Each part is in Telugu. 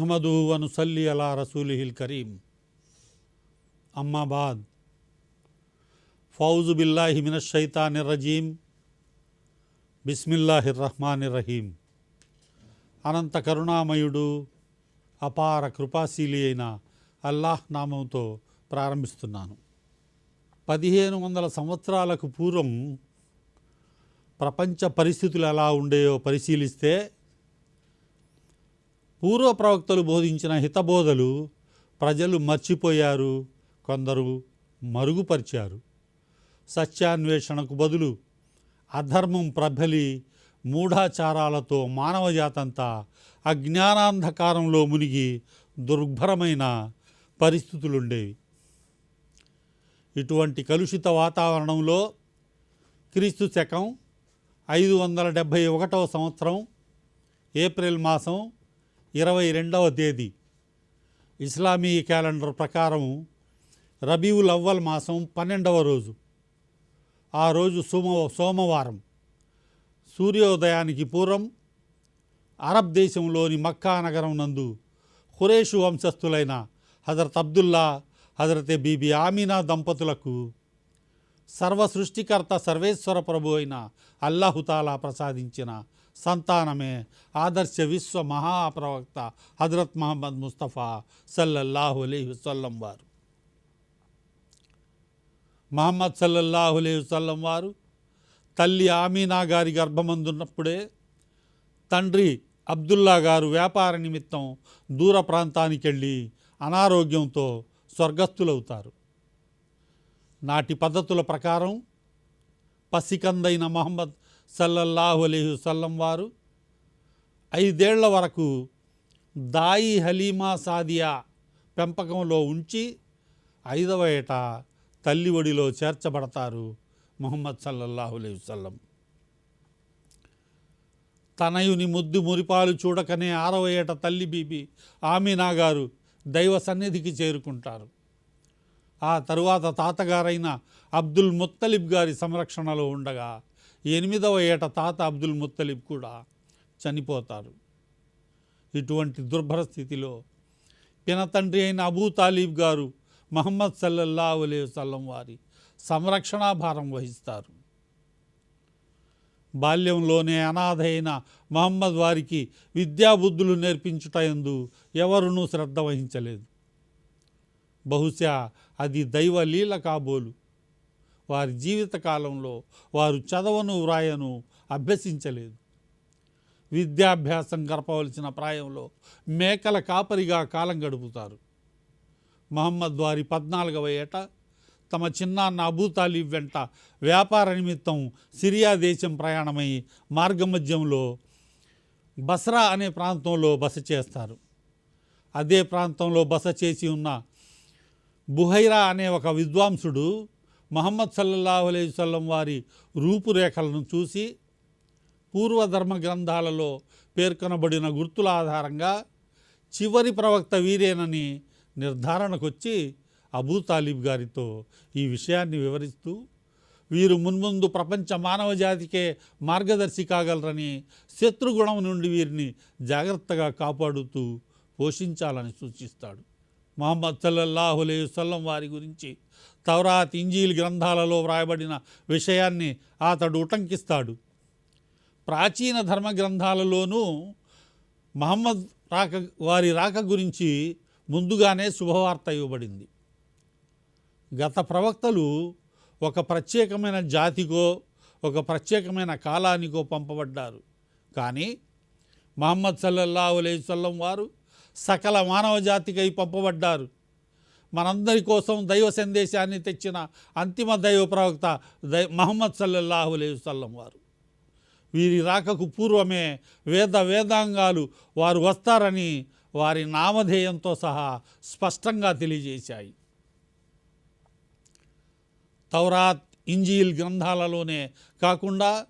నహమదు వనుసల్లి అలా రసూలిహిల్ కరీం. అమ్మాబాద్. ఫౌజు బిల్లాహి మినషైతాని రజీం. బిస్మిల్లాహిర్ రహమాని రహీం. అనంత కరుణామయుడు అపార కృపాశీలి అయిన అల్లాహ్ నామంతో ప్రారంభిస్తున్నాను. పదిహేను వందల సంవత్సరాలకు పూర్వం ప్రపంచ పరిస్థితులు ఎలా ఉండేయో పరిశీలిస్తే పూర్వ ప్రవక్తలు బోధించిన హితబోధలు ప్రజలు మర్చిపోయారు కొందరు మరుగుపరిచారు. సత్యాన్వేషణకు బదులు అధర్మం ప్రభలి మూఢాచారాలతో మానవజాతంతా అజ్ఞానాంధకారంలో మునిగి దుర్భరమైన పరిస్థితులుండేవి. ఇటువంటి కలుషిత వాతావరణంలో క్రీస్తు శకం ఐదు వందల డెబ్భై ఒకటవ సంవత్సరం ఏప్రిల్ మాసం ఇరవై రెండవ తేదీ. ఇస్లామీ క్యాలెండర్ ప్రకారం రబీవుల్ అవ్వల్ మాసం పన్నెండవ రోజు. ఆ రోజు సోమ సోమవారం. సూర్యోదయానికి పూర్వం అరబ్ దేశంలోని మక్కా నగరం నందు ఖురేషు వంశస్థులైన హజరత్ అబ్దుల్లా హజరతే బీబీ ఆమీనా దంపతులకు సర్వ సృష్టికర్త సర్వేశ్వర ప్రభు అయిన అల్లాహుతాలా ప్రసాదించిన సంతానమే. ఆదర్శ విశ్వ మహాప్రవక్త హజరత్ మహమ్మద్ ముస్తఫా సల్లల్లాహు అలీ వసల్లం వారు. మహమ్మద్ సల్లల్లాహు అలీ వసల్లం వారు తల్లి ఆమీనా గారి గర్భమందున్నప్పుడే తండ్రి అబ్దుల్లా గారు వ్యాపార నిమిత్తం దూర ప్రాంతానికి వెళ్ళి అనారోగ్యంతో స్వర్గస్థులవుతారు. నాటి పద్ధతుల ప్రకారం పసికందైన మహమ్మద్ సల్లల్లాహు అలీ వసల్లం వారు ఐదేళ్ళ వరకు దాయి హలీమా సాదియా పెంపకంలో ఉంచి ఐదవ ఏట తల్లి ఒడిలో చేర్చబడతారు ముహమ్మద్ సల్లల్లాహు అలీ వసల్లం. తనయుని ముద్దు మురిపాలు చూడకనే ఆరవ ఏట తల్లి బీబీ ఆమీనా గారు దైవ సన్నిధికి చేరుకుంటారు. ఆ తరువాత తాతగారైన అబ్దుల్ ముత్తలిబ్ గారి సంరక్షణలో ఉండగా ఎనిమిదవ ఏట తాత అబ్దుల్ ముత్తలిబ్ కూడా చనిపోతారు. ఇటువంటి దుర్భర స్థితిలో పినతండ్రి అయిన అబూ తాలీబ్ గారు మహమ్మద్ సల్లల్లా అలే సల్లం వారి సంరక్షణా భారం వహిస్తారు. బాల్యంలోనే అనాథ అయిన మహమ్మద్ వారికి విద్యాబుద్ధులు నేర్పించుట ఎందు ఎవరునూ శ్రద్ధ వహించలేదు. బహుశా అది దైవ లీల కాబోలు. వారి జీవితకాలంలో వారు చదవను వ్రాయను అభ్యసించలేదు. విద్యాభ్యాసం గడపవలసిన ప్రాయంలో మేకల కాపరిగా కాలం గడుపుతారు. మహమ్మద్ వారి పద్నాలుగవ ఏట తమ చిన్నాన్న అబూ వెంట వ్యాపార నిమిత్తం సిరియా దేశం ప్రయాణమై మార్గమధ్యంలో బస్రా అనే ప్రాంతంలో బస చేస్తారు. అదే ప్రాంతంలో బస చేసి ఉన్న బుహైరా అనే ఒక విద్వాంసుడు మహమ్మద్ సల్లల్లాహు అలైవల్లం వారి రూపురేఖలను చూసి పూర్వధర్మ గ్రంథాలలో పేర్కొనబడిన గుర్తుల ఆధారంగా చివరి ప్రవక్త వీరేనని నిర్ధారణకొచ్చి అబూ తాలిబ్ గారితో ఈ విషయాన్ని వివరిస్తూ వీరు మున్ముందు ప్రపంచ మానవ జాతికే మార్గదర్శి కాగలరని శత్రుగుణం నుండి వీరిని జాగ్రత్తగా కాపాడుతూ పోషించాలని సూచిస్తాడు. మహమ్మద్ సల్లల్లాహు అలైహి వారి గురించి తౌరాత్ ఇంజీల్ గ్రంథాలలో వ్రాయబడిన విషయాన్ని అతడు ఉటంకిస్తాడు. ప్రాచీన ధర్మ గ్రంథాలలోనూ మహమ్మద్ రాక వారి రాక గురించి ముందుగానే శుభవార్త ఇవ్వబడింది. గత ప్రవక్తలు ఒక ప్రత్యేకమైన జాతికో ఒక ప్రత్యేకమైన కాలానికో పంపబడ్డారు. కానీ మహమ్మద్ సల్లల్లాహు అలైవల్లం వారు సకల మానవ జాతికై పంపబడ్డారు. మనందరి కోసం దైవ సందేశాన్ని తెచ్చిన అంతిమ దైవ ప్రవక్త దై మహమ్మద్ సల్లల్లాహు అలైహి వారు. వీరి రాకకు పూర్వమే వేద వేదాంగాలు వారు వస్తారని వారి నామధేయంతో సహా స్పష్టంగా తెలియజేశాయి. తౌరాత్ ఇంజీల్ గ్రంథాలలోనే కాకుండా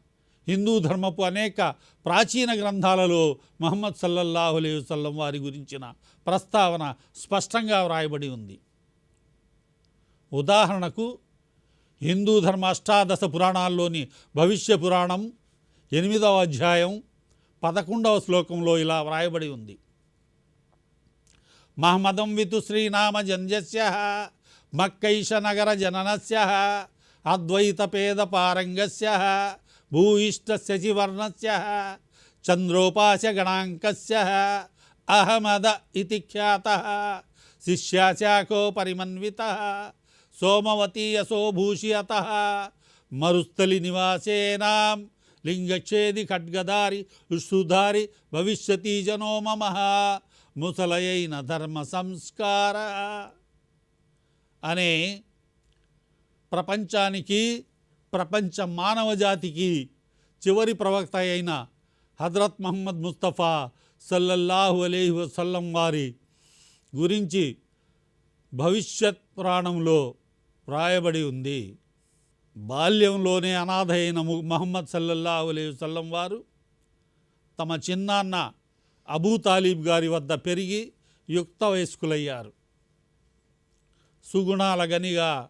హిందూ ధర్మపు అనేక ప్రాచీన గ్రంథాలలో మహమ్మద్ సల్లల్లాహు అలైహి వారి గురించిన ప్రస్తావన స్పష్టంగా వ్రాయబడి ఉంది. ఉదాహరణకు హిందూ ధర్మ అష్టాదశ పురాణాల్లోని భవిష్య పురాణం ఎనిమిదవ అధ్యాయం పదకొండవ శ్లోకంలో ఇలా వ్రాయబడి ఉంది. మహమదం వితు శ్రీనామ జంజస్య మక్కైష నగర జననస్య అద్వైత పేద పారంగస్య భూయిష్ట శశివర్ణస్య చంద్రోపాస గణాంకస్య అహమద ఇతి ఖ్యాత శిష్యాశాఖో పరిమన్విత సోమవతీయసో భూషియత. మరుస్థలి నివాసేనాం లింగక్షేది ఖడ్గదారి సుధారి భవిష్యతి జనో మమ. ముసలయైన ధర్మ సంస్కార. అనే ప్రపంచానికి ప్రపంచ మానవ జాతికి చివరి ప్రవక్త అయిన హజరత్ మహమ్మద్ ముస్తఫా సల్లల్లాహు అలీహి వసల్లం వారి గురించి భవిష్యత్ పురాణంలో వ్రాయబడి ఉంది. బాల్యంలోనే అనాథ అయిన ము- మహమ్మద్ సల్లల్లా అలైహి వసల్లం వారు తమ చిన్నాన్న అబూ తాలీబ్ గారి వద్ద పెరిగి యుక్త వయస్కులయ్యారు. సుగుణాల గనిగా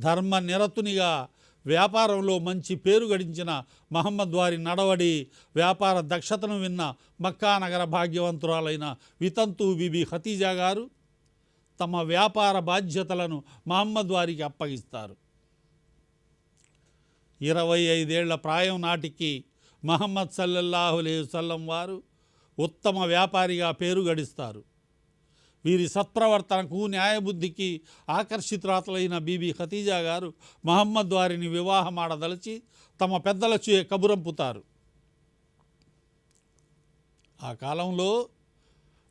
ధర్మ నిరతునిగా వ్యాపారంలో మంచి పేరు గడించిన మహమ్మద్ వారి నడవడి వ్యాపార దక్షతను విన్న మక్కా నగర భాగ్యవంతురాలైన వితంతు బిబి ఖతీజా గారు తమ వ్యాపార బాధ్యతలను మహమ్మద్ వారికి అప్పగిస్తారు. ఇరవై ఐదేళ్ళ ప్రాయం నాటికి మహమ్మద్ సల్లల్లాహులే సల్లం వారు ఉత్తమ వ్యాపారిగా పేరు గడిస్తారు. వీరి సత్ప్రవర్తనకు న్యాయబుద్ధికి ఆకర్షితురాతలైన బీబీ ఖతీజా గారు మహమ్మద్ వారిని వివాహమాడదలిచి తమ పెద్దలచే కబురంపుతారు. ఆ కాలంలో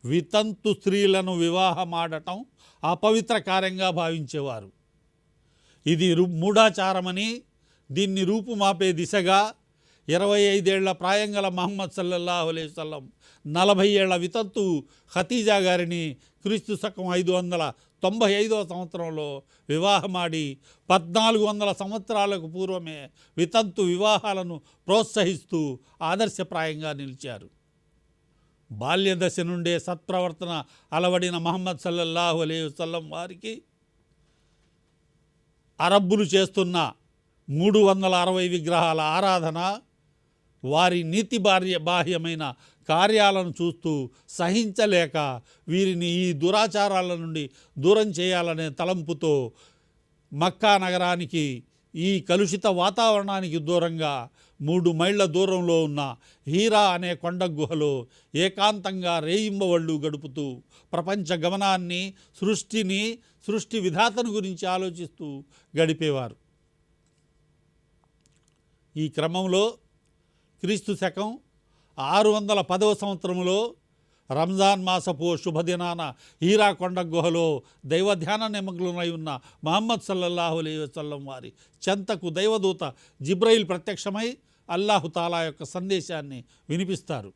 వితంతు స్త్రీలను వివాహమాడటం అపవిత్ర కార్యంగా భావించేవారు. ఇది మూఢాచారమని దీన్ని రూపుమాపే దిశగా ఇరవై ఐదేళ్ళ ప్రాయం గల మహమ్మద్ సల్లల్లాహు అలైహి సల్లం నలభై ఏళ్ళ వితంతు ఖతీజా గారిని క్రీస్తు శకం ఐదు వందల తొంభై ఐదవ సంవత్సరంలో వివాహమాడి పద్నాలుగు వందల సంవత్సరాలకు పూర్వమే వితంతు వివాహాలను ప్రోత్సహిస్తూ ఆదర్శప్రాయంగా నిలిచారు. బాల్య దశ నుండే సత్ప్రవర్తన అలవడిన మహమ్మద్ సల్లల్లాహు అలీ వసల్లం వారికి అరబ్బులు చేస్తున్న మూడు వందల అరవై విగ్రహాల ఆరాధన వారి నీతి బార్య బాహ్యమైన కార్యాలను చూస్తూ సహించలేక వీరిని ఈ దురాచారాల నుండి దూరం చేయాలనే తలంపుతో మక్కా నగరానికి ఈ కలుషిత వాతావరణానికి దూరంగా మూడు మైళ్ళ దూరంలో ఉన్న హీరా అనే కొండ గుహలో ఏకాంతంగా రేయింబవళ్ళు గడుపుతూ ప్రపంచ గమనాన్ని సృష్టిని సృష్టి విధాతను గురించి ఆలోచిస్తూ గడిపేవారు. ఈ క్రమంలో క్రీస్తు శకం ఆరు వందల పదవ సంవత్సరంలో రంజాన్ మాసపు శుభదినాన హీరా కొండ గుహలో దైవధ్యాన నిమగ్నులై ఉన్న మహమ్మద్ సల్లల్లాహు అలీ వసల్లం వారి చెంతకు దైవదూత జిబ్రైల్ ప్రత్యక్షమై అల్లాహు తాలా యొక్క సందేశాన్ని వినిపిస్తారు.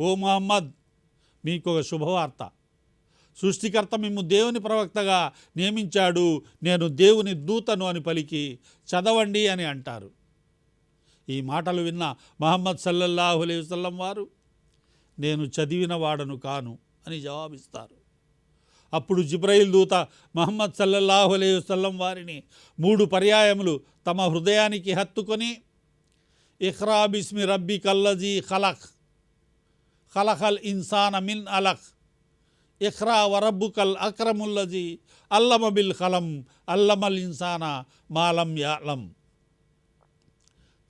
ఓ మహమ్మద్ మీకు ఒక శుభవార్త. సృష్టికర్త మేము దేవుని ప్రవక్తగా నియమించాడు నేను దేవుని దూతను అని పలికి చదవండి అని అంటారు. ఈ మాటలు విన్న మహమ్మద్ సల్లల్లాహు అలైహి వారు నేను చదివిన వాడను కాను అని జవాబిస్తారు. అప్పుడు జిబ్రయిల్ దూత మహమ్మద్ సల్లల్లాహు అలైహి వసల్లం వారిని మూడు పర్యాయములు తమ హృదయానికి హత్తుకొని ఇఖ్రా బిస్మి రబ్బి కల్లజీ ఖలక్ ఖలఖల్ ఇన్సాన మిన్ అలక్ ఇఖ్రా వరబ్బుకల్ అక్రముల్లజీ అల్లమ బిల్ ఖలం అల్లమల్ ఇన్సాన మాలం యాలం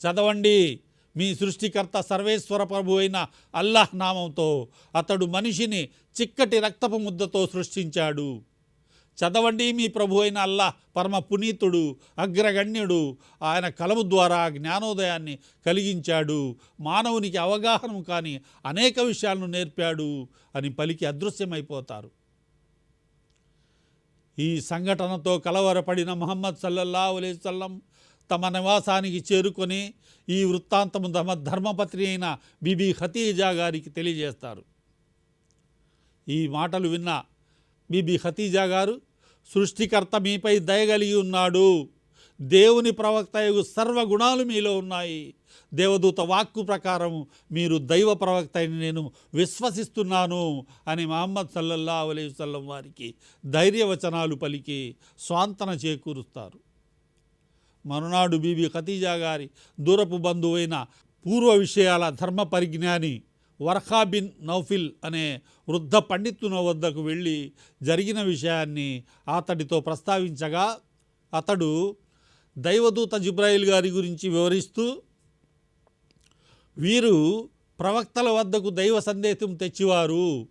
చదవండి. మీ సృష్టికర్త సర్వేశ్వర ప్రభు అయిన అల్లాహ్ నామంతో అతడు మనిషిని చిక్కటి రక్తపు ముద్దతో సృష్టించాడు. చదవండి మీ ప్రభు అయిన అల్లాహ్ పరమ పునీతుడు అగ్రగణ్యుడు. ఆయన కలము ద్వారా జ్ఞానోదయాన్ని కలిగించాడు. మానవునికి అవగాహన కాని అనేక విషయాలను నేర్పాడు అని పలికి అదృశ్యమైపోతారు. ఈ సంఘటనతో కలవరపడిన మహమ్మద్ సల్లల్లా అలైహి తమ నివాసానికి చేరుకొని ఈ వృత్తాంతము తమ ధర్మపత్రి అయిన బీబీ ఖతీజా గారికి తెలియజేస్తారు. ఈ మాటలు విన్న బీబీ ఖతీజా గారు సృష్టికర్త మీపై దయగలిగి ఉన్నాడు. దేవుని ప్రవక్త సర్వ గుణాలు మీలో ఉన్నాయి. దేవదూత వాక్కు ప్రకారం మీరు దైవ ప్రవక్త అని నేను విశ్వసిస్తున్నాను అని మహమ్మద్ సల్లల్లా అలైహి వారికి ధైర్యవచనాలు పలికి స్వాంతన చేకూరుస్తారు. మరునాడు బీబీ ఖతీజా గారి దూరపు బంధువైన పూర్వ విషయాల ధర్మ పరిజ్ఞాని వర్ఖా బిన్ నౌఫిల్ అనే వృద్ధ పండితుని వద్దకు వెళ్ళి జరిగిన విషయాన్ని అతడితో ప్రస్తావించగా అతడు దైవదూత జిబ్రాయిల్ గారి గురించి వివరిస్తూ వీరు ప్రవక్తల వద్దకు దైవ సందేశం తెచ్చివారు.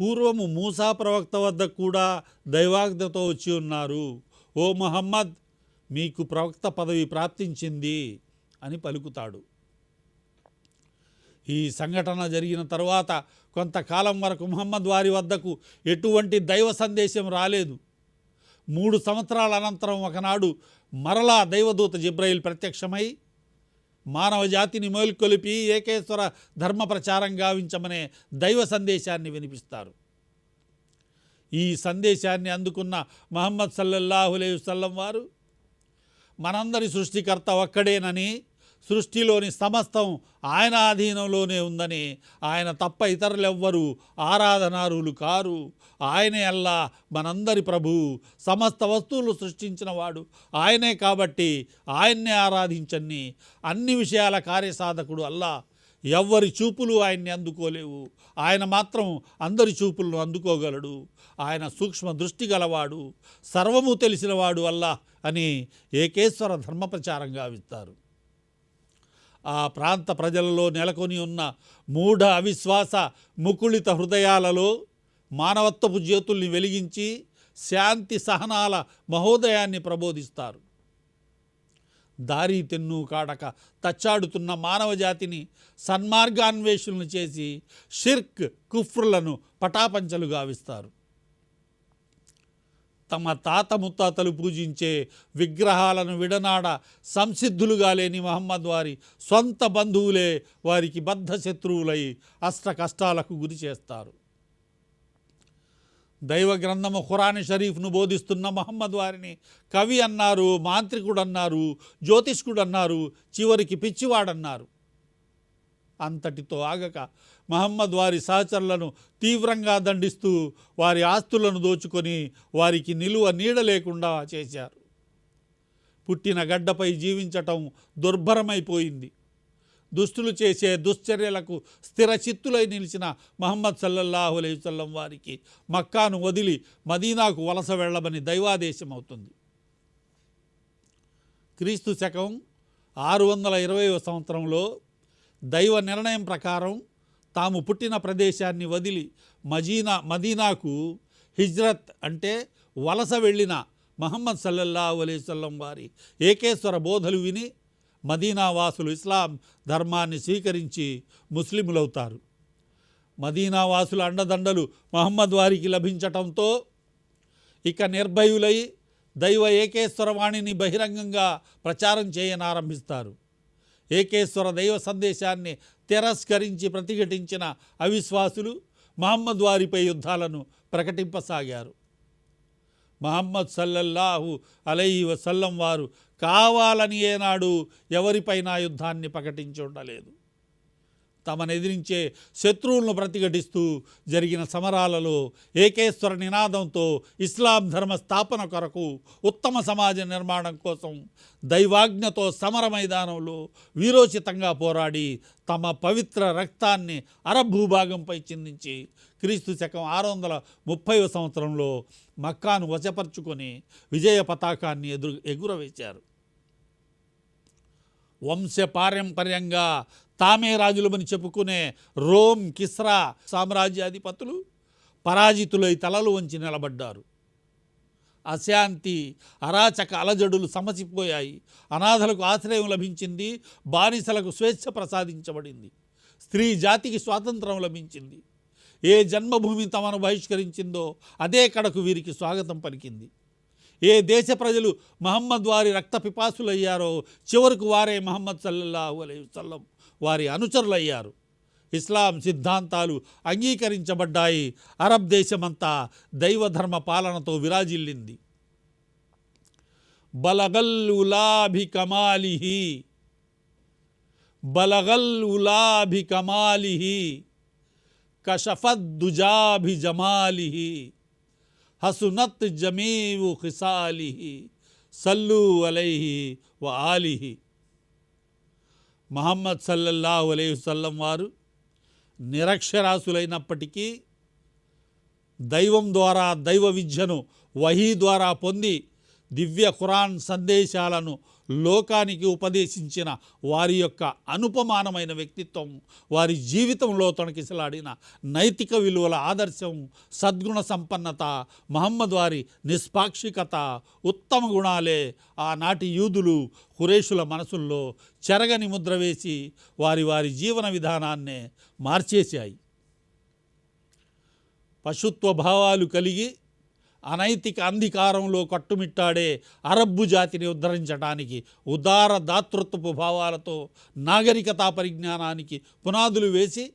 పూర్వము మూసా ప్రవక్త వద్ద కూడా దైవాజ్ఞతో వచ్చి ఉన్నారు. ఓ మహమ్మద్ మీకు ప్రవక్త పదవి ప్రాప్తించింది అని పలుకుతాడు. ఈ సంఘటన జరిగిన తరువాత కొంతకాలం వరకు ముహమ్మద్ వారి వద్దకు ఎటువంటి దైవ సందేశం రాలేదు. మూడు సంవత్సరాల అనంతరం ఒకనాడు మరలా దైవదూత జిబ్రాయిల్ ప్రత్యక్షమై మానవ జాతిని మేల్కొలిపి ఏకేశ్వర ధర్మ ప్రచారం గావించమనే దైవ సందేశాన్ని వినిపిస్తారు. ఈ సందేశాన్ని అందుకున్న మహమ్మద్ సల్లల్లాహు అలైహి వసల్లం వారు మనందరి సృష్టికర్త ఒక్కడేనని సృష్టిలోని సమస్తం ఆయన ఆధీనంలోనే ఉందని ఆయన తప్ప ఇతరులెవ్వరూ ఆరాధనారులు కారు. ఆయనే అల్లా మనందరి ప్రభు. సమస్త వస్తువులు సృష్టించిన వాడు. ఆయనే కాబట్టి ఆయన్నే ఆరాధించని అన్ని విషయాల కార్యసాధకుడు అల్లా. ఎవ్వరి చూపులు ఆయన్ని అందుకోలేవు. ఆయన మాత్రం అందరి చూపులను అందుకోగలడు. ఆయన సూక్ష్మ దృష్టి గలవాడు. సర్వము తెలిసినవాడు అల్లా. అని ఏకేశ్వర ధర్మ ప్రచారం గావిస్తారు ఆ ప్రాంత ప్రజలలో నెలకొని ఉన్న మూఢ అవిశ్వాస ముకుళిత హృదయాలలో మానవత్వపు జ్యోతుల్ని వెలిగించి శాంతి సహనాల మహోదయాన్ని ప్రబోధిస్తారు. దారి తెన్ను కాడక తచ్చాడుతున్న మానవ జాతిని సన్మార్గాన్వేషణలు చేసి షిర్క్ కుఫ్రులను పటాపంచలు గావిస్తారు తమ తాత ముత్తాతలు పూజించే విగ్రహాలను విడనాడ సంసిద్ధులుగా లేని మహమ్మద్ వారి సొంత బంధువులే వారికి బద్ధ శత్రువులై అష్ట కష్టాలకు గురి చేస్తారు. దైవ గ్రంథము ఖురాన్ షరీఫ్ను బోధిస్తున్న మహమ్మద్ వారిని కవి అన్నారు మాంత్రికుడు అన్నారు జ్యోతిష్కుడు అన్నారు చివరికి పిచ్చివాడన్నారు. అంతటితో ఆగక మహమ్మద్ వారి సహచరులను తీవ్రంగా దండిస్తూ వారి ఆస్తులను దోచుకొని వారికి నిలువ నీడ లేకుండా చేశారు. పుట్టిన గడ్డపై జీవించటం దుర్భరమైపోయింది. దుష్టులు చేసే దుశ్చర్యలకు స్థిర చిత్తులై నిలిచిన మహమ్మద్ సల్లల్లాహు అలైవల్లం వారికి మక్కాను వదిలి మదీనాకు వలస వెళ్ళమని దైవాదేశం అవుతుంది క్రీస్తు శకం ఆరు వందల ఇరవైవ సంవత్సరంలో దైవ నిర్ణయం ప్రకారం తాము పుట్టిన ప్రదేశాన్ని వదిలి మదీనా మదీనాకు హిజ్రత్ అంటే వలస వెళ్ళిన మహమ్మద్ సల్లల్లా అలైవల్లం వారి ఏకేశ్వర బోధలు విని మదీనా వాసులు ఇస్లాం ధర్మాన్ని స్వీకరించి ముస్లిములవుతారు. మదీనా వాసుల అండదండలు మహమ్మద్ వారికి లభించటంతో ఇక నిర్భయులై దైవ ఏకేశ్వరవాణిని బహిరంగంగా ప్రచారం చేయనారంభిస్తారు. ఏకేశ్వర దైవ సందేశాన్ని తిరస్కరించి ప్రతిఘటించిన అవిశ్వాసులు మహమ్మద్ వారిపై యుద్ధాలను ప్రకటింపసాగారు. మహమ్మద్ సల్లల్లాహు అలై వసల్లం వారు కావాలని ఏనాడు ఎవరిపైనా యుద్ధాన్ని ప్రకటించి తమనెదిరించే తమను ఎదిరించే శత్రువులను ప్రతిఘటిస్తూ జరిగిన సమరాలలో ఏకేశ్వర నినాదంతో ఇస్లాం ధర్మ స్థాపన కొరకు ఉత్తమ సమాజ నిర్మాణం కోసం దైవాజ్ఞతో సమర మైదానంలో వీరోచితంగా పోరాడి తమ పవిత్ర రక్తాన్ని అరబ్ భూభాగంపై చిందించి క్రీస్తు శకం ఆరు వందల ముప్పై సంవత్సరంలో మక్కాను వశపరుచుకొని విజయ పతాకాన్ని ఎదురు ఎగురవేశారు. వంశపారంపర్యంగా తామే రాజులమని చెప్పుకునే రోమ్ కిస్రా సామ్రాజ్యాధిపతులు పరాజితులై తలలు వంచి నిలబడ్డారు. అశాంతి అరాచక అలజడులు సమసిపోయాయి. అనాథలకు ఆశ్రయం లభించింది. బానిసలకు స్వేచ్ఛ ప్రసాదించబడింది. స్త్రీ జాతికి స్వాతంత్రం లభించింది. ఏ జన్మభూమి తమను బహిష్కరించిందో అదే కడకు వీరికి స్వాగతం పలికింది. ఏ దేశ ప్రజలు మహమ్మద్ వారి రక్త పిపాసులయ్యారో చివరకు వారే మహమ్మద్ సల్లల్లాహు అలై వసల్లం. వారి అనుచరులయ్యారు. ఇస్లాం సిద్ధాంతాలు అంగీకరించబడ్డాయి. అరబ్ దేశమంతా దైవధర్మ పాలనతో విరాజిల్లింది. బలగల్ ఉలాభి కమాలిహి. బలగల్ ఉలాభి కమాలిహి. కషఫద్దుజాభి జమాలిహి. హసునత్ జమీవు ఖిసాలిహి సల్లు అలైహి వ ఆలిహి మహమ్మద్ సల్లల్లాహు అలైహి వారు నిరక్షరాసులైనప్పటికీ దైవం ద్వారా దైవ విద్యను వహీ ద్వారా పొంది దివ్య ఖురాన్ సందేశాలను లోకానికి ఉపదేశించిన వారి యొక్క అనుపమానమైన వ్యక్తిత్వం వారి జీవితంలో తొణకిసలాడిన నైతిక విలువల ఆదర్శం సద్గుణ సంపన్నత మహమ్మద్ వారి నిష్పాక్షికత ఉత్తమ గుణాలే ఆనాటి యూదులు హురేషుల మనసుల్లో చెరగని ముద్ర వేసి వారి వారి జీవన విధానాన్నే మార్చేశాయి. పశుత్వ భావాలు కలిగి అనైతిక అంధకారంలో కట్టుమిట్టాడే అరబ్బు జాతిని ఉద్ధరించడానికి ఉదార దాతృత్వపు భావాలతో నాగరికతా పరిజ్ఞానానికి పునాదులు వేసి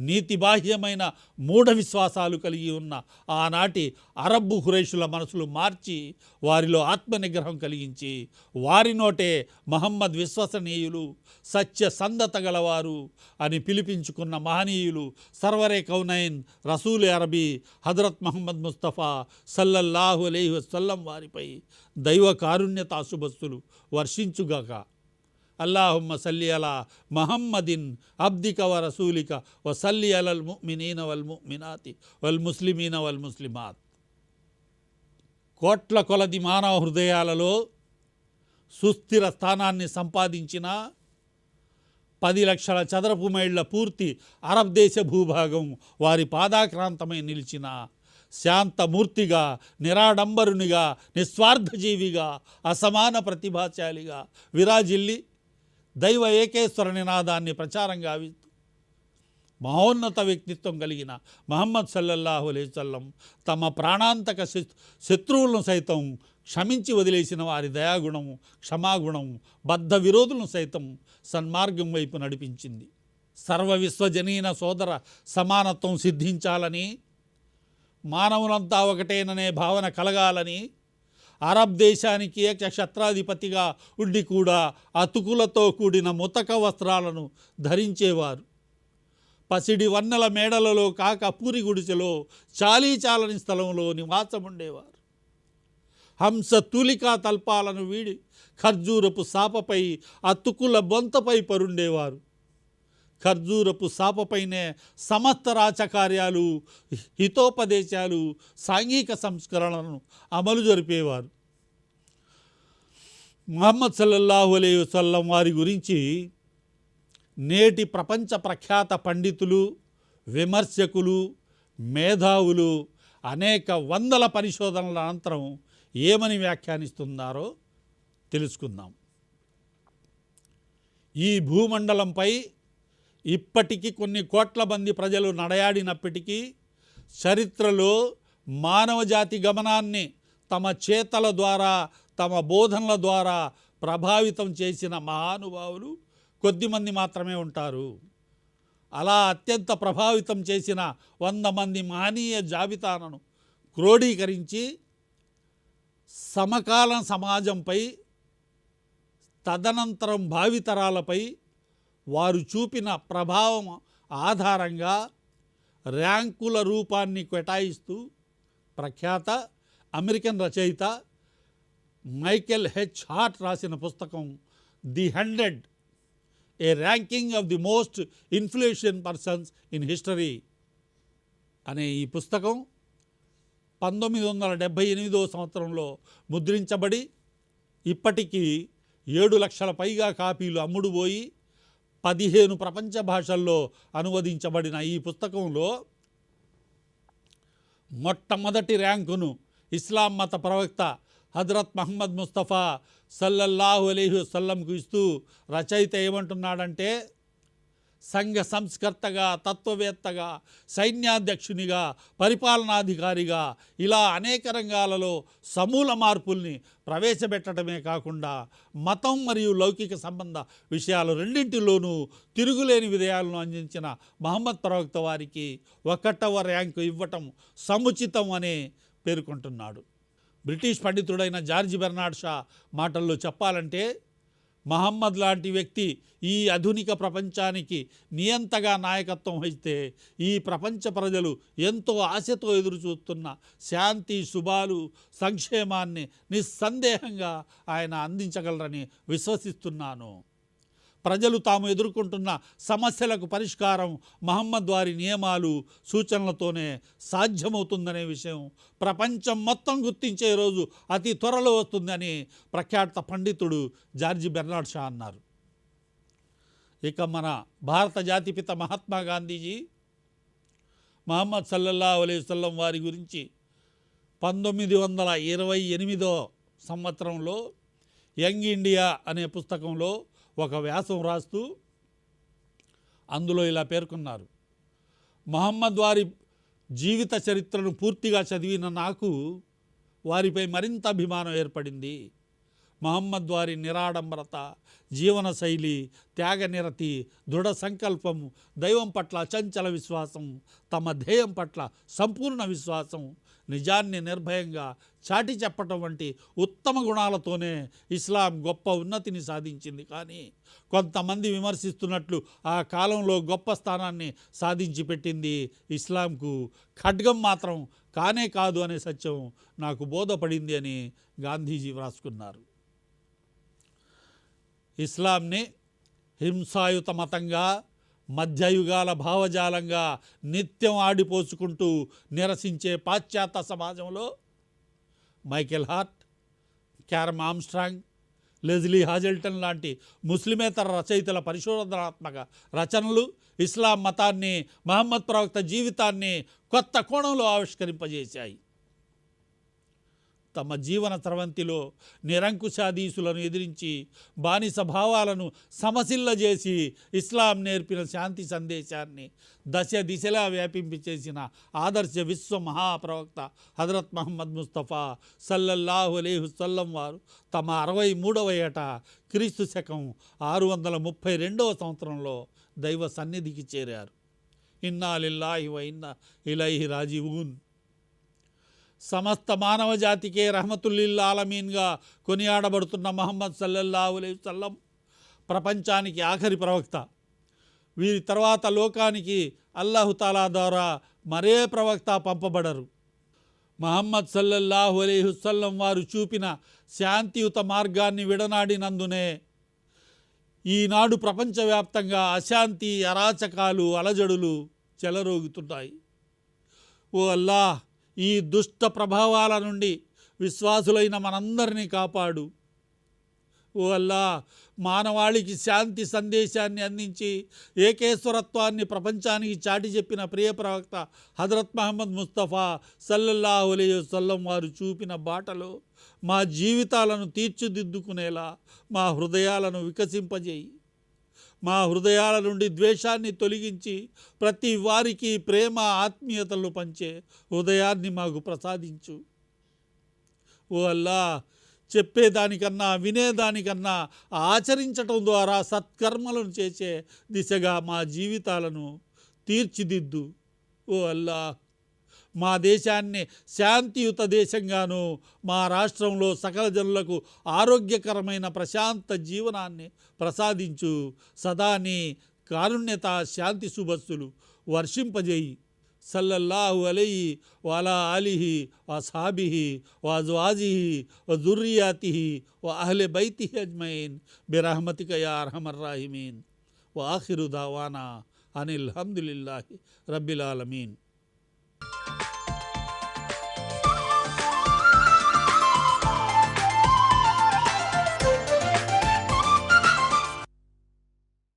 నీతిబాహ్యమైన మూఢ విశ్వాసాలు కలిగి ఉన్న ఆనాటి అరబ్బు హురేషుల మనసులు మార్చి వారిలో ఆత్మనిగ్రహం కలిగించి వారి నోటే మహమ్మద్ విశ్వసనీయులు సత్య సందత గలవారు అని పిలిపించుకున్న మహనీయులు సర్వరే కౌనైన్ రసూల్ అరబీ హజరత్ మహమ్మద్ ముస్తఫా సల్లల్లాహు అలీ వసల్లం వారిపై దైవ కారుణ్యతాశుభస్సులు వర్షించుగాక. అల్లాహుమ్మ సల్లి అలా మహమ్మదిన్ అబ్దిక వ రసూలిక వ సల్లి అలల్ ముమినీన వల్ ముమినాతి వల్ ముస్లిమీన వల్ ముస్లిమాత్. కోట్ల కొలది మానవ హృదయాలలో సుస్థిర స్థానాన్ని సంపాదించిన పది లక్షల చదరపు మైళ్ళ పూర్తి అరబ్ దేశ భూభాగం వారి పాదాక్రాంతమై నిలిచిన శాంతమూర్తిగా నిరాడంబరునిగా నిస్వార్థజీవిగా అసమాన ప్రతిభాశాలిగా విరాజిల్లి దైవ ఏకేశ్వర నినాదాన్ని ప్రచారం గావిస్తూ మహోన్నత వ్యక్తిత్వం కలిగిన మహమ్మద్ సల్లల్లాహు అలైవల్లం తమ ప్రాణాంతక శత్రువులను సైతం క్షమించి వదిలేసిన వారి దయాగుణం క్షమాగుణం బద్ధ విరోధులను సైతం సన్మార్గం వైపు నడిపించింది. సర్వ విశ్వజనీన సోదర సమానత్వం సిద్ధించాలని మానవులంతా ఒకటేననే భావన కలగాలని అరబ్ దేశానికి ఏకక్షత్రాధిపతిగా ఉండి కూడా అతుకులతో కూడిన ముతక వస్త్రాలను ధరించేవారు. పసిడి వన్నెల మేడలలో కాక పూరి గుడిసెలో చాలీ చాలని స్థలంలో నివాసముండేవారు. హంస తూలికా తల్పాలను వీడి ఖర్జూరపు సాపపై అతుకుల బొంతపై పరుండేవారు. ఖర్జూరపు సాపపైనే సమస్త రాచకార్యాలు హితోపదేశాలు సాంఘిక సంస్కరణలను అమలు జరిపేవారు. ముహమ్మద్ సల్లల్లాహు అలై వసల్లం వారి గురించి నేటి ప్రపంచ ప్రఖ్యాత పండితులు విమర్శకులు మేధావులు అనేక వందల పరిశోధనల అనంతరం ఏమని వ్యాఖ్యానిస్తున్నారో తెలుసుకుందాం. ఈ భూమండలంపై ఇప్పటికీ కొన్ని కోట్ల మంది ప్రజలు నడయాడినప్పటికీ చరిత్రలో మానవజాతి గమనాన్ని తమ చేతల ద్వారా తమ బోధనల ద్వారా ప్రభావితం చేసిన మహానుభావులు కొద్దిమంది మాత్రమే ఉంటారు. అలా అత్యంత ప్రభావితం చేసిన వంద మంది మహనీయ జాబితాను క్రోడీకరించి సమకాల సమాజంపై తదనంతరం భావితరాలపై వారు చూపిన ప్రభావం ఆధారంగా ర్యాంకుల రూపాన్ని కేటాయిస్తూ ప్రఖ్యాత అమెరికన్ రచయిత మైకెల్ హెచ్ హార్ట్ రాసిన పుస్తకం the hundred a ranking of the most influential persons in history అనే ఈ పుస్తకం పంతొమ్మిది వందల డెబ్భై ఎనిమిదో సంవత్సరంలో ముద్రించబడి ఇప్పటికీ ఏడు లక్షల పైగా కాపీలు అమ్ముడుపోయి పదిహేను ప్రపంచ భాషల్లో అనువదించబడిన ఈ పుస్తకంలో మొట్టమొదటి ర్యాంకును ఇస్లాం మత ప్రవక్త హజరత్ మహమ్మద్ ముస్తఫా సల్లల్లాహు అలీహి వసల్లంకు ఇస్తూ రచయిత ఏమంటున్నాడంటే సంఘ సంస్కర్తగా తత్వవేత్తగా సైన్యాధ్యక్షునిగా పరిపాలనాధికారిగా ఇలా అనేక రంగాలలో సమూల మార్పుల్ని ప్రవేశపెట్టడమే కాకుండా మతం మరియు లౌకిక సంబంధ విషయాలు రెండింటిలోనూ తిరుగులేని విజయాలను అందించిన మహమ్మద్ ప్రవక్త వారికి ఒకటవ ర్యాంకు ఇవ్వటం సముచితం అనే పేర్కొంటున్నాడు. బ్రిటిష్ పండితుడైన జార్జ్ బెర్నాడ్ షా మాటల్లో చెప్పాలంటే మహమ్మద్ లాంటి వ్యక్తి ఈ ఆధునిక ప్రపంచానికి నియంతగా నాయకత్వం వహిస్తే ఈ ప్రపంచ ప్రజలు ఎంతో ఆశతో ఎదురుచూస్తున్న శాంతి శుభాలు సంక్షేమాన్ని నిస్సందేహంగా ఆయన అందించగలరని విశ్వసిస్తున్నాను. ప్రజలు తాము ఎదుర్కొంటున్న సమస్యలకు పరిష్కారం మహమ్మద్ వారి నియమాలు సూచనలతోనే సాధ్యమవుతుందనే విషయం ప్రపంచం మొత్తం గుర్తించే రోజు అతి త్వరలో వస్తుందని ప్రఖ్యాత పండితుడు జార్జి బెర్నాడ్ షా అన్నారు. ఇక మన భారత జాతిపిత మహాత్మా గాంధీజీ మహమ్మద్ సల్లల్లా అలైవల్లం వారి గురించి పంతొమ్మిది వందల ఇరవై ఎనిమిదో సంవత్సరంలో యంగ్ ఇండియా అనే పుస్తకంలో ఒక వ్యాసం రాస్తూ అందులో ఇలా పేర్కొన్నారు. మహమ్మద్ వారి జీవిత చరిత్రను పూర్తిగా చదివిన నాకు వారిపై మరింత అభిమానం ఏర్పడింది. మహమ్మద్ వారి నిరాడంబరత జీవన శైలి త్యాగనిరతి దృఢ సంకల్పం దైవం పట్ల చంచల విశ్వాసం తమ ధ్యేయం పట్ల సంపూర్ణ విశ్వాసం నిజాన్ని నిర్భయంగా చాటి చెప్పటం వంటి ఉత్తమ గుణాలతోనే ఇస్లాం గొప్ప ఉన్నతిని సాధించింది. కానీ కొంతమంది విమర్శిస్తున్నట్లు ఆ కాలంలో గొప్ప స్థానాన్ని సాధించి పెట్టింది ఇస్లాంకు ఖడ్గం మాత్రం కానే కాదు అనే సత్యం నాకు బోధపడింది అని గాంధీజీ వ్రాసుకున్నారు. ఇస్లాంని హింసాయుత మతంగా మధ్యయుగాల భావజాలంగా నిత్యం ఆడిపోసుకుంటూ నిరసించే పాశ్చాత్య సమాజంలో Michael Hart Karen Armstrong Lesley Hazleton లాంటి ముస్లిమేతర రచయితల పరిశోధనాత్మక రచనలు ఇస్లాం మతాన్ని మహమ్మద్ ప్రవక్త జీవితాన్ని కొత్త కోణంలో ఆవిష్కరింపజేశాయి. తమ జీవన స్రవంతిలో నిరంకుశాధీసులను ఎదిరించి బానిస భావాలను సమశిల్లజేసి ఇస్లాం నేర్పిన శాంతి సందేశాన్ని దశ దిశలా వ్యాపింపచేసిన ఆదర్శ విశ్వ మహాప్రవక్త హజరత్ మహమ్మద్ ముస్తఫా సల్లల్లాహు అలీహుసల్లం వారు తమ అరవై మూడవ ఏట క్రీస్తు శకం ఆరు వందల ముప్పై రెండవ సంవత్సరంలో దైవ సన్నిధికి చేరారు. ఇన్నా లిల్లాహి వ ఇన్నా ఇలైహి సమస్త మానవ జాతికే రహమతుల్లిల్ ఆలమీన్గా కొనియాడబడుతున్న మహమ్మద్ సల్లల్లాహు అలైహి ప్రపంచానికి ఆఖరి ప్రవక్త. వీరి తర్వాత లోకానికి అల్లాహుతాలా ద్వారా మరే ప్రవక్త పంపబడరు. మహమ్మద్ సల్లల్లాహు అలైహి వారు చూపిన శాంతియుత మార్గాన్ని విడనాడినందునే ఈనాడు ప్రపంచవ్యాప్తంగా అశాంతి అరాచకాలు అలజడులు చెలరోగుతున్నాయి ఓ అల్లాహ్ ఈ దుష్ట ప్రభావాల నుండి విశ్వాసులైన మనందరినీ కాపాడు. ఓ అల్లా మానవాళికి శాంతి సందేశాన్ని అందించి ఏకేశ్వరత్వాన్ని ప్రపంచానికి చాటి చెప్పిన ప్రియ ప్రవక్త హజరత్ మహమ్మద్ ముస్తఫా సల్లల్లాహు అలీ వసల్లం వారు చూపిన బాటలో మా జీవితాలను తీర్చిదిద్దుకునేలా మా హృదయాలను వికసింపజేయి. మా హృదయాల నుండి ద్వేషాన్ని తొలగించి ప్రతి వారికి ప్రేమ ఆత్మీయతలు పంచే హృదయాన్ని మాకు ప్రసాదించు. ఓ అల్లా చెప్పేదానికన్నా వినేదానికన్నా ఆచరించటం ద్వారా సత్కర్మలను చేసే దిశగా మా జీవితాలను తీర్చిదిద్దు. ఓ అల్లా మా దేశాన్ని శాంతియుత దేశంగాను మా రాష్ట్రంలో సకల జనులకు ఆరోగ్యకరమైన ప్రశాంత జీవనాన్ని ప్రసాదించు సదాని కారుణ్యత శాంతి సుబస్సులు వర్షింపజేయి. సల్లల్లాహు అలయి వాలా ఆలిహి వసాబిహి వాజ్వాజిహి వజుర్రియాతిహి వ అహ్లె బైతి అజ్మైన్ బిరహమతిక యా అర్హమర్ రాహిమీన్. వ ఆఖిరు దావానా అనిల్ హమ్దులిల్లాహి రబ్బిల్ ఆలమీన్.